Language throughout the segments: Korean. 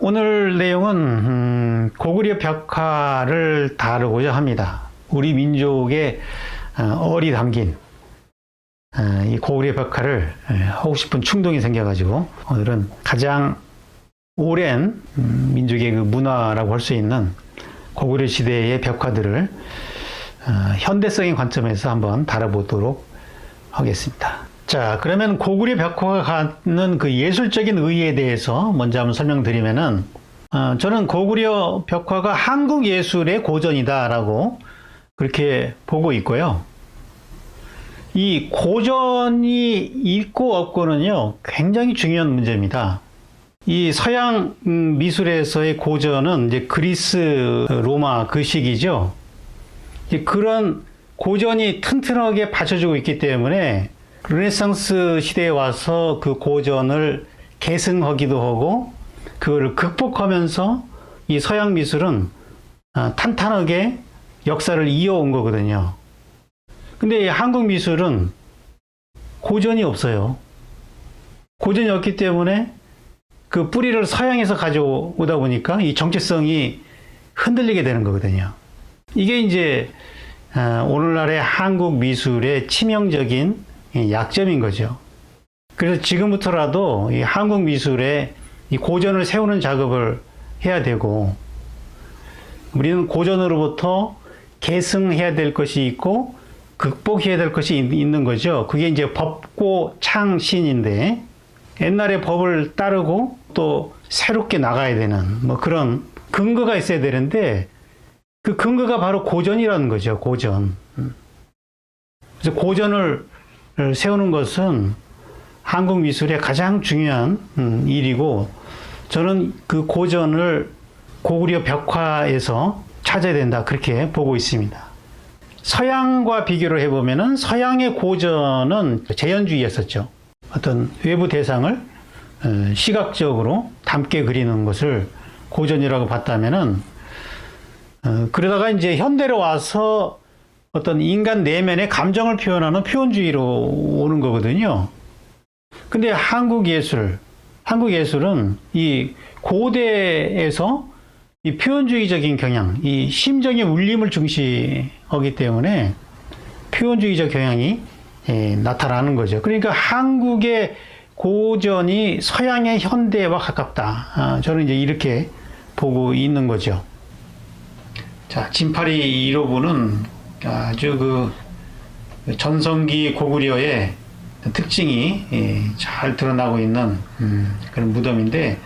오늘 내용은 음, 고구려 벽화를 다루고자 합니다. 우리 민족의 어, 얼이 담긴 어, 이 고구려 벽화를 에, 하고 싶은 충동이 생겨가지고 오늘은 가장 오랜 음, 민족의 그 문화라고 할 수 있는 고구려 시대의 벽화들을 어, 현대성의 관점에서 한번 다뤄보도록 하겠습니다. 자, 그러면 고구려 벽화가 갖는 그 예술적인 의의에 대해서 먼저 한번 설명드리면은, 어, 저는 고구려 벽화가 한국 예술의 고전이다라고 그렇게 보고 있고요. 이 고전이 있고 없고는요, 굉장히 중요한 문제입니다. 이 서양 음, 미술에서의 고전은 이제 그리스, 로마 그 시기죠. 그런 고전이 튼튼하게 받쳐주고 있기 때문에 르네상스 시대에 와서 그 고전을 계승하기도 하고 그거를 극복하면서 이 서양 미술은 아, 탄탄하게 역사를 이어온 거거든요. 근데 이 한국 미술은 고전이 없어요. 고전이 없기 때문에 그 뿌리를 서양에서 가져오다 보니까 이 정체성이 흔들리게 되는 거거든요. 이게 이제 아, 오늘날의 한국 미술의 치명적인 이 약점인 거죠. 그래서 지금부터라도 이 한국 미술의 이 고전을 세우는 작업을 해야 되고 우리는 고전으로부터 계승해야 될 것이 있고 극복해야 될 것이 있- 있는 거죠. 그게 이제 법고 창신인데 옛날의 법을 따르고 또 새롭게 나가야 되는 뭐 그런 근거가 있어야 되는데 그 근거가 바로 고전이라는 거죠. 고전. 음. 그래서 고전을 세우는 것은 한국 미술의 가장 중요한 음, 일이고 저는 그 고전을 고구려 벽화에서 찾아야 된다 그렇게 보고 있습니다. 서양과 비교를 해보면은 서양의 고전은 재현주의였었죠. 어떤 외부 대상을 어, 시각적으로 담게 그리는 것을 고전이라고 봤다면은 어, 그러다가 이제 현대로 와서 어떤 인간 내면의 감정을 표현하는 표현주의로 오는 거거든요. 근데 한국 예술, 한국 예술은 이 고대에서 이 표현주의적인 경향, 이 심정의 울림을 중시하기 때문에 표현주의적 경향이 예, 나타나는 거죠. 그러니까 한국의 고전이 서양의 현대와 가깝다. 아, 저는 이제 이렇게 보고 있는 거죠. 자, 진파리 1호부는 아주 그 전성기 고구려의 특징이 예, 잘 드러나고 있는 음, 그런 무덤인데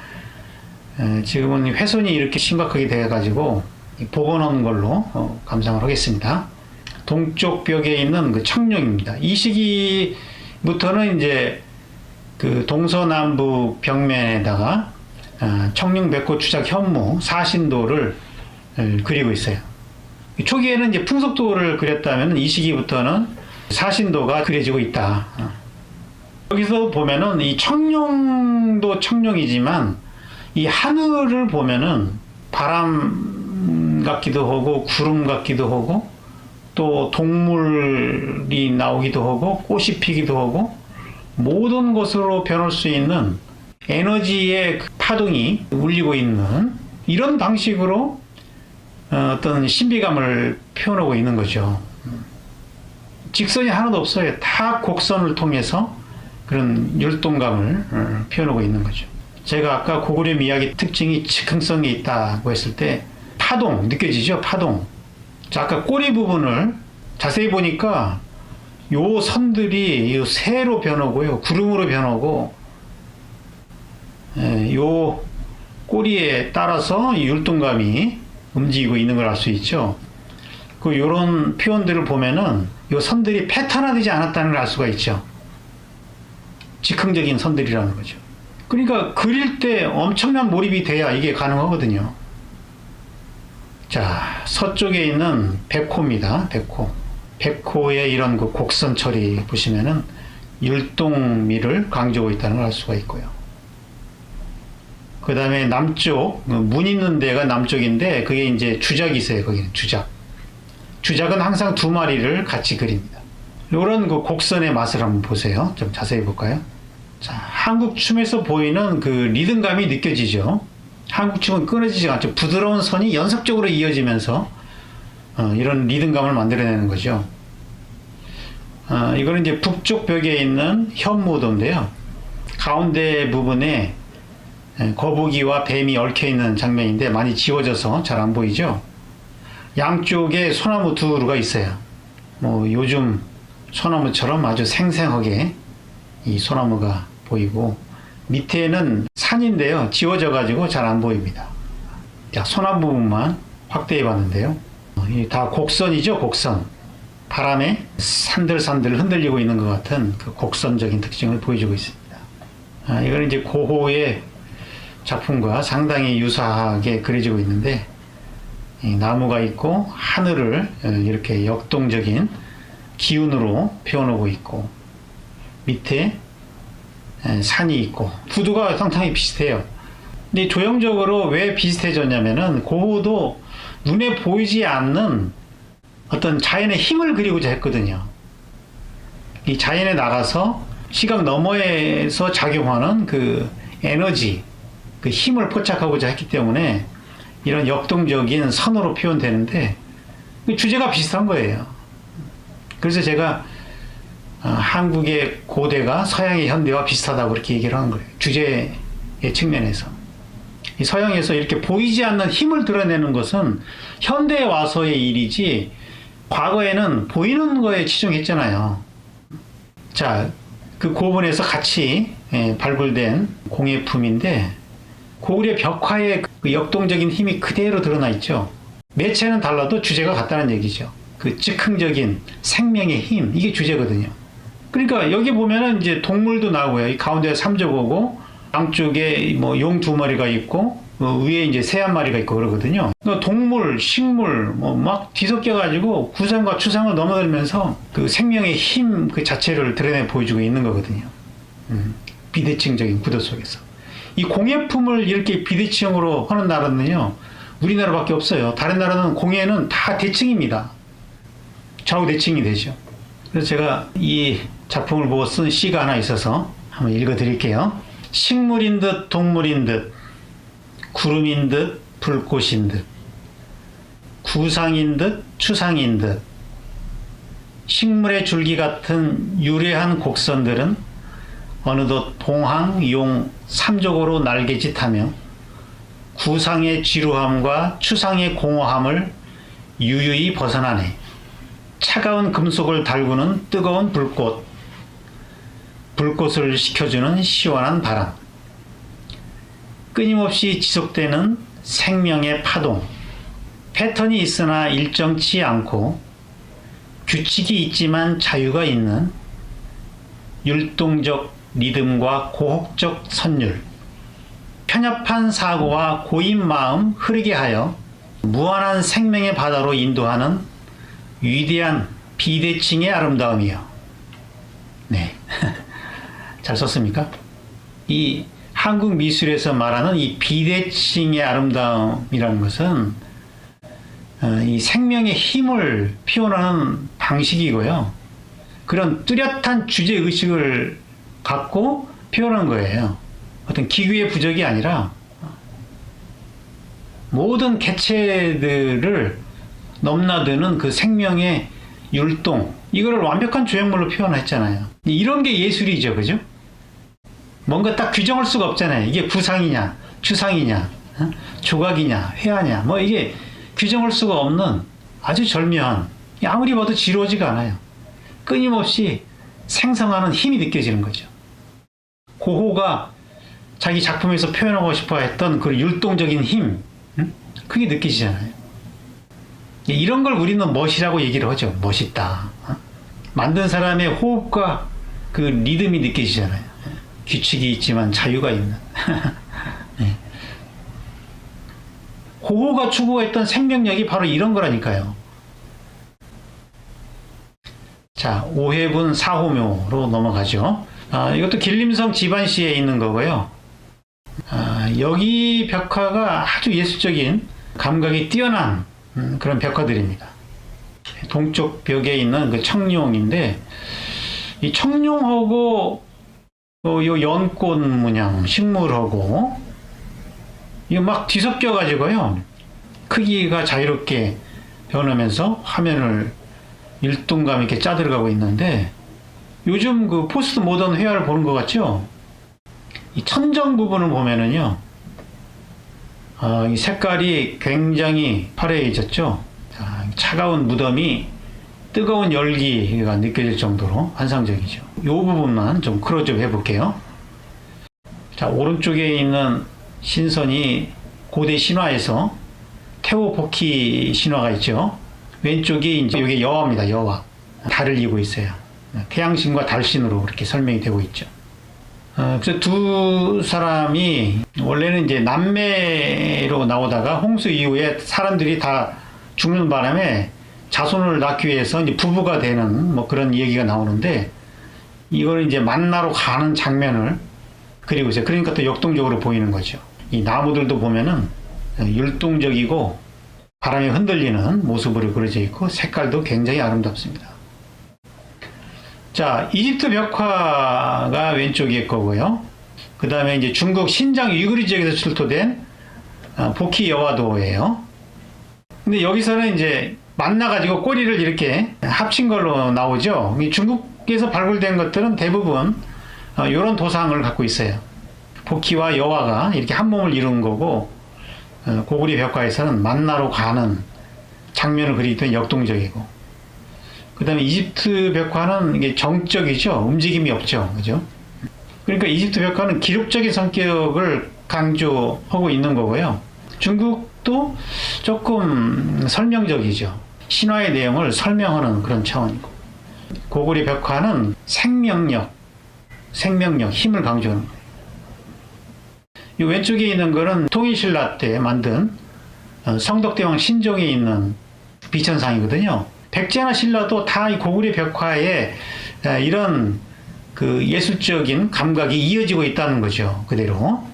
에, 지금은 훼손이 이렇게 심각하게 돼가지고 복원하는 걸로 어, 감상을 하겠습니다. 동쪽 벽에 있는 그 청룡입니다. 이 시기부터는 이제 그 동서남북 벽면에다가 아, 청룡 백호 추작 현무 사신도를 에, 그리고 있어요. 초기에는 이제 풍속도를 그렸다면 이 시기부터는 사신도가 그려지고 있다. 어. 여기서 보면은 이 청룡도 청룡이지만 이 하늘을 보면은 바람 같기도 하고 구름 같기도 하고 또 동물이 나오기도 하고 꽃이 피기도 하고 모든 것으로 변할 수 있는 에너지의 그 파동이 울리고 있는 이런 방식으로 어, 어떤 신비감을 표현하고 있는 거죠. 직선이 하나도 없어요. 다 곡선을 통해서 그런 율동감을 어, 표현하고 있는 거죠. 제가 아까 고구려 미학의 특징이 즉흥성이 있다고 했을 때 파동 느껴지죠? 파동. 자, 아까 꼬리 부분을 자세히 보니까 요 선들이 요 새로 변하고요, 구름으로 변하고, 예, 요 꼬리에 따라서 이 율동감이 움직이고 있는 걸 알 수 있죠. 그 요런 표현들을 보면은 요 선들이 패턴화되지 않았다는 걸 알 수가 있죠. 즉흥적인 선들이라는 거죠. 그러니까 그릴 때 엄청난 몰입이 돼야 이게 가능하거든요. 자, 서쪽에 있는 백호입니다. 백호. 백호의 이런 그 곡선 처리 보시면은 율동미를 강조하고 있다는 걸 알 수가 있고요. 그 다음에 남쪽, 그문 있는 데가 남쪽인데 그게 이제 주작이세요. 거기는 주작. 주작은 항상 두 마리를 같이 그립니다. 이런 그 곡선의 맛을 한번 보세요. 좀 자세히 볼까요? 자, 한국 춤에서 보이는 그 리듬감이 느껴지죠. 한국 춤은 끊어지지가 않죠. 부드러운 선이 연속적으로 이어지면서 어, 이런 리듬감을 만들어내는 거죠. 어, 이거는 이제 북쪽 벽에 있는 현무도인데요. 가운데 부분에 에, 거북이와 뱀이 얽혀 있는 장면인데 많이 지워져서 잘 안 보이죠. 양쪽에 소나무 두 그루가 있어요. 뭐 요즘 소나무처럼 아주 생생하게 이 소나무가 보이고 밑에는 산인데요. 지워져 가지고 잘 안 보입니다. 자, 소나무 부분만 확대해 봤는데요. 어, 이다 곡선이죠, 곡선. 바람에 산들산들 흔들리고 있는 것 같은 그 곡선적인 특징을 보여주고 있습니다. 아, 이거는 이제 고호의 작품과 상당히 유사하게 그려지고 있는데 이 나무가 있고 하늘을 어, 이렇게 역동적인 기운으로 표현하고 있고 밑에 에, 산이 있고 구도가 상당히 비슷해요. 근데 조형적으로 왜 비슷해졌냐면은 고호도 눈에 보이지 않는 어떤 자연의 힘을 그리고자 했거든요. 이 자연에 나가서 시각 너머에서 작용하는 그 에너지, 그 힘을 포착하고자 했기 때문에 이런 역동적인 선으로 표현되는데 그 주제가 비슷한 거예요. 그래서 제가 어, 한국의 고대가 서양의 현대와 비슷하다고 그렇게 얘기를 하는 거예요. 주제의 측면에서. 이 서양에서 이렇게 보이지 않는 힘을 드러내는 것은 현대에 와서의 일이지 과거에는 보이는 거에 치중했잖아요. 자, 그 고분에서 같이 예, 발굴된 공예품인데 고구려 벽화의 그 역동적인 힘이 그대로 드러나 있죠. 매체는 달라도 주제가 같다는 얘기죠. 그 즉흥적인 생명의 힘 이게 주제거든요. 그러니까 여기 보면은 이제 동물도 나오고요. 이 가운데 삼조고고 양쪽에 뭐 용 두 마리가 있고 어, 위에 이제 새 한 마리가 있고 그러거든요. 그러니까 동물, 식물 뭐 막 뒤섞여 가지고 구상과 추상을 넘어들면서 그 생명의 힘 그 자체를 드러내 보여주고 있는 거거든요. 음, 비대칭적인 구도 속에서 이 공예품을 이렇게 비대칭으로 하는 나라는요 우리나라밖에 없어요. 다른 나라는 공예는 다 대칭입니다. 좌우 대칭이 되죠. 그래서 제가 이 작품을 보고 쓴 시가 하나 있어서 한번 읽어 드릴게요. 식물인 듯 동물인 듯 구름인 듯 불꽃인 듯 구상인 듯 추상인 듯 식물의 줄기 같은 유래한 곡선들은 어느덧 봉황, 용, 삼족으로 날개짓하며 구상의 지루함과 추상의 공허함을 유유히 벗어나네. 차가운 금속을 달구는 뜨거운 불꽃, 불꽃을 식혀주는 시원한 바람, 끊임없이 지속되는 생명의 파동, 패턴이 있으나 일정치 않고 규칙이 있지만 자유가 있는 율동적 리듬과 고혹적 선율, 편협한 사고와 고인 마음 흐르게 하여 무한한 생명의 바다로 인도하는 위대한 비대칭의 아름다움이요. 네. 잘 썼습니까? 이 한국 미술에서 말하는 이 비대칭의 아름다움이라는 것은 어, 이 생명의 힘을 표현하는 방식이고요. 그런 뚜렷한 주제 의식을 갖고 표현한 거예요. 어떤 기구의 부적이 아니라 모든 개체들을 넘나드는 그 생명의 율동 이거를 완벽한 조형물로 표현했잖아요. 이런 게 예술이죠, 그죠? 뭔가 딱 규정할 수가 없잖아요. 이게 구상이냐, 추상이냐, 어? 조각이냐, 회화냐, 뭐 이게 규정할 수가 없는 아주 절묘한 아무리 봐도 지루하지가 않아요. 끊임없이 생성하는 힘이 느껴지는 거죠. 고호가 자기 작품에서 표현하고 싶어 했던 그 율동적인 힘, 응? 그게 느껴지잖아요. 이런 걸 우리는 멋이라고 얘기를 하죠. 멋있다. 어? 만든 사람의 호흡과 그 리듬이 느껴지잖아요. 규칙이 있지만 자유가 있는. 네. 고호가 추구했던 생명력이 바로 이런 거라니까요. 자, 오해분 사호묘로 넘어가죠. 아, 이것도 길림성 지반시에 있는 거고요. 아, 여기 벽화가 아주 예술적인 감각이 뛰어난 음, 그런 벽화들입니다. 동쪽 벽에 있는 그 청룡인데 이 청룡하고 어, 요 연꽃 문양 식물하고 이거 막 뒤섞여 가지고요. 크기가 자유롭게 변하면서 화면을 일동감 있게 짜들어가고 있는데 요즘 그 포스트 모던 회화를 보는 것 같죠? 이 천정 부분을 보면은요, 어, 이 색깔이 굉장히 화려해졌죠? 자, 차가운 무덤이 뜨거운 열기가 느껴질 정도로 환상적이죠. 이 부분만 좀 크로즈업 해볼게요. 자, 오른쪽에 있는 신선이 고대 신화에서 테오포키 신화가 있죠. 왼쪽이 이제 이게 여화입니다. 여화. 달을 이고 있어요. 태양신과 달신으로 그렇게 설명이 되고 있죠. 어, 그래서 두 사람이 원래는 이제 남매로 나오다가 홍수 이후에 사람들이 다 죽는 바람에 자손을 낳기 위해서 이제 부부가 되는 뭐 그런 얘기가 나오는데 이걸 이제 만나러 가는 장면을 그리고 있어요. 그러니까 또 역동적으로 보이는 거죠. 이 나무들도 보면은 율동적이고 바람에 흔들리는 모습으로 그려져 있고 색깔도 굉장히 아름답습니다. 자, 이집트 벽화가 왼쪽일 거고요. 그 다음에 이제 중국 신장 위구르 지역에서 출토된 아, 보키 여화도예요. 근데 여기서는 이제 만나가지고 꼬리를 이렇게 합친 걸로 나오죠. 이 중국에서 발굴된 것들은 대부분 이런 도상을 갖고 있어요. 보키와 여화가 이렇게 한 몸을 이룬 거고 어, 고구리 벽화에서는 만나러 가는 장면을 때문에 역동적이고 그 다음에 이집트 벽화는 이게 정적이죠. 움직임이 없죠. 그죠? 그러니까 이집트 벽화는 기록적인 성격을 강조하고 있는 거고요. 중국도 조금 설명적이죠. 신화의 내용을 설명하는 그런 차원이고. 고구리 벽화는 생명력, 생명력, 힘을 강조하는 거예요. 이 왼쪽에 있는 거는 통일신라 때 만든 어, 성덕대왕 신종에 있는 비천상이거든요. 백제나 신라도 다 이 고구려 벽화에 아, 이런 그 예술적인 감각이 이어지고 있다는 거죠. 그대로.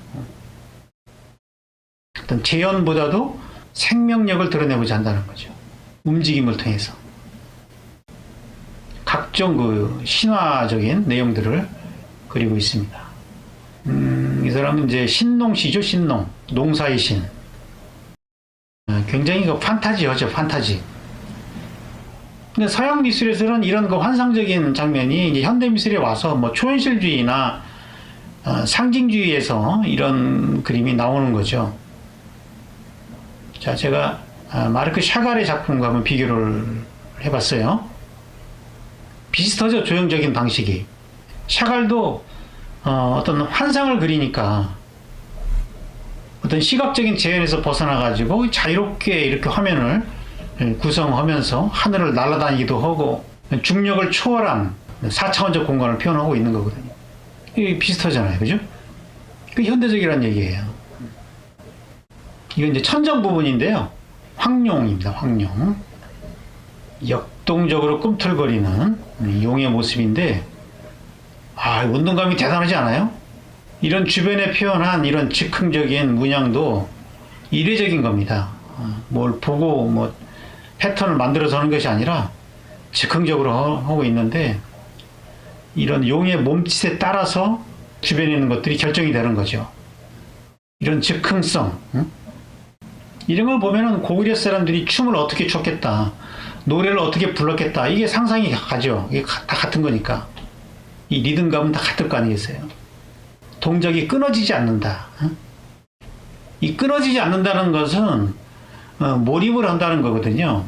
어떤 재현보다도 생명력을 드러내고자 한다는 거죠. 움직임을 통해서. 각종 그 신화적인 내용들을 그리고 있습니다. 음, 이 사람은 이제 신농시죠, 신농. 농사의 신. 아, 굉장히 그 판타지어죠, 판타지. 근데 서양 미술에서는 이런 그 환상적인 장면이 현대 미술에 와서 뭐 초현실주의나 어, 상징주의에서 이런 그림이 나오는 거죠. 자, 제가 아, 마르크 샤갈의 작품과 한번 비교를 해봤어요. 비슷하죠, 조형적인 방식이. 샤갈도 어, 어떤 환상을 그리니까 어떤 시각적인 제한에서 벗어나가지고 자유롭게 이렇게 화면을 예, 구성하면서 하늘을 날아다니기도 하고 중력을 초월한 4차원적 공간을 표현하고 있는 거거든요. 이게 비슷하잖아요. 그죠? 그 현대적이라는 얘기예요. 이건 이제 천정 부분인데요. 황룡입니다. 황룡. 역동적으로 꿈틀거리는 용의 모습인데 아, 운동감이 대단하지 않아요? 이런 주변에 표현한 이런 즉흥적인 문양도 이례적인 겁니다. 어, 뭘 보고 뭐 패턴을 만들어서 하는 것이 아니라 즉흥적으로 하고 있는데 이런 용의 몸짓에 따라서 주변에 있는 것들이 결정이 되는 거죠. 이런 즉흥성. 응? 이런 걸 보면은 고구려 사람들이 춤을 어떻게 췄겠다. 노래를 어떻게 불렀겠다. 이게 상상이 가죠. 이게 다 같은 거니까. 이 리듬감은 다 같을 거 아니겠어요? 동작이 끊어지지 않는다. 응? 이 끊어지지 않는다는 것은 어, 몰입을 한다는 거거든요.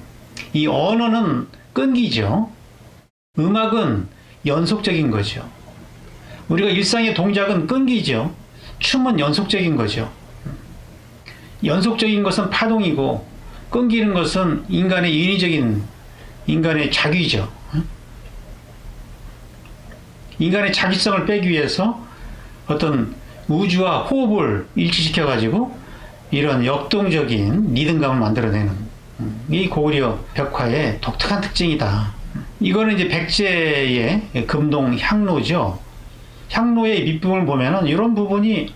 이 언어는 끈기죠. 음악은 연속적인 거죠. 우리가 일상의 동작은 끈기죠. 춤은 연속적인 거죠. 연속적인 것은 파동이고 끊기는 것은 인간의 인위적인 인간의 자귀죠. 인간의 자기성을 빼기 위해서 어떤 우주와 호흡을 일치시켜 가지고 이런 역동적인 리듬감을 만들어내는 음, 이 고구려 벽화의 독특한 특징이다. 이거는 이제 백제의 금동 향로죠. 향로의 밑부분을 보면은 이런 부분이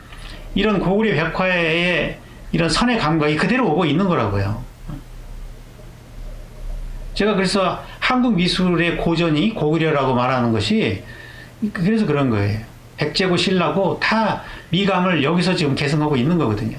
이런 고구려 벽화의 이런 선의 감각이 그대로 오고 있는 거라고요. 제가 그래서 한국 미술의 고전이 고구려라고 말하는 것이 그래서 그런 거예요. 백제고 신라고 다 미감을 여기서 지금 계승하고 있는 거거든요.